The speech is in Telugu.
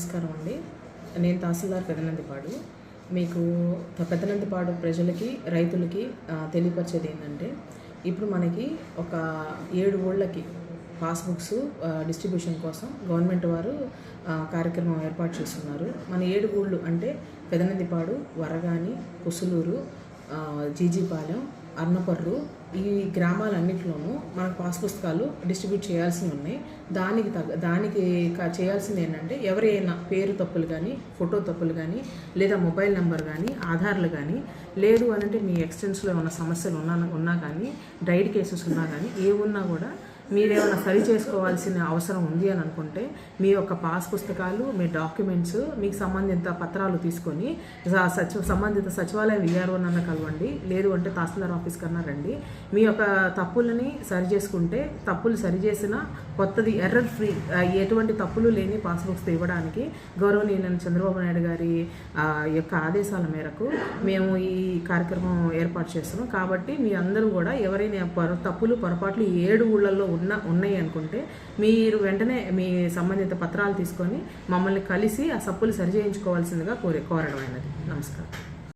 నమస్కారం అండి. నేను తహసీల్దార్ పెదనందిపాడు. మీకు పెదనందిపాడు ప్రజలకి రైతులకి తెలియపరిచేది ఏంటంటే ఇప్పుడు మనకి ఒక ఏడు ఊళ్ళకి పాస్బుక్స్ డిస్ట్రిబ్యూషన్ కోసం గవర్నమెంట్ వారు కార్యక్రమం ఏర్పాటు చేస్తున్నారు. మన ఏడు ఊళ్ళు అంటే పెదనందిపాడు వరగాని కుసులూరు జీజీపాలెం అన్నపర్రు ఈ గ్రామాలన్నింటిలోనూ మనకు పాస్ పుస్తకాలు డిస్ట్రిబ్యూట్ చేయాల్సి ఉన్నాయి. దానికి తగ్గ దానికి చేయాల్సింది ఏంటంటే ఎవరైనా పేరు తప్పులు కానీ ఫోటో తప్పులు కానీ లేదా మొబైల్ నెంబర్ కానీ ఆధార్లు కానీ లేదు అనంటే మీ ఎక్స్టెన్స్లో ఏమైనా సమస్యలు ఉన్నా ఉన్నా కానీ డైడ్ కేసెస్ ఉన్నా కానీ ఏ ఉన్నా కూడా మీరేమైనా సరి చేసుకోవాల్సిన అవసరం ఉంది అని అనుకుంటే మీ యొక్క పాస్ పుస్తకాలు మీ డాక్యుమెంట్స్ మీకు సంబంధిత పత్రాలు తీసుకొని సచివ సంబంధిత సచివాలయం విఆర్ఓనన్న కలవండి. లేదు అంటే తహసీల్దార్ ఆఫీస్ కన్నా రండి. మీ యొక్క తప్పులని సరి చేసుకుంటే తప్పులు సరి చేసిన కొత్తది ఎర్రర్ ఫ్రీ ఎటువంటి తప్పులు లేని పాస్బుక్స్ ఇవ్వడానికి గౌరవనీయులైన చంద్రబాబు నాయుడు గారి యొక్క ఆదేశాల మేరకు మేము ఈ కార్యక్రమం ఏర్పాటు చేస్తున్నాం. కాబట్టి మీ అందరూ కూడా ఎవరైనా పొర తప్పులు పొరపాట్లు ఏడు ఊళ్ళల్లో ఉన్న ఉన్నాయి అనుకుంటే మీరు వెంటనే మీ సంబంధిత పత్రాలు తీసుకొని మమ్మల్ని కలిసి ఆ సప్పులు సరి చేయించుకోవాల్సిందిగా కోరే కోరడం అయినది నమస్కారం.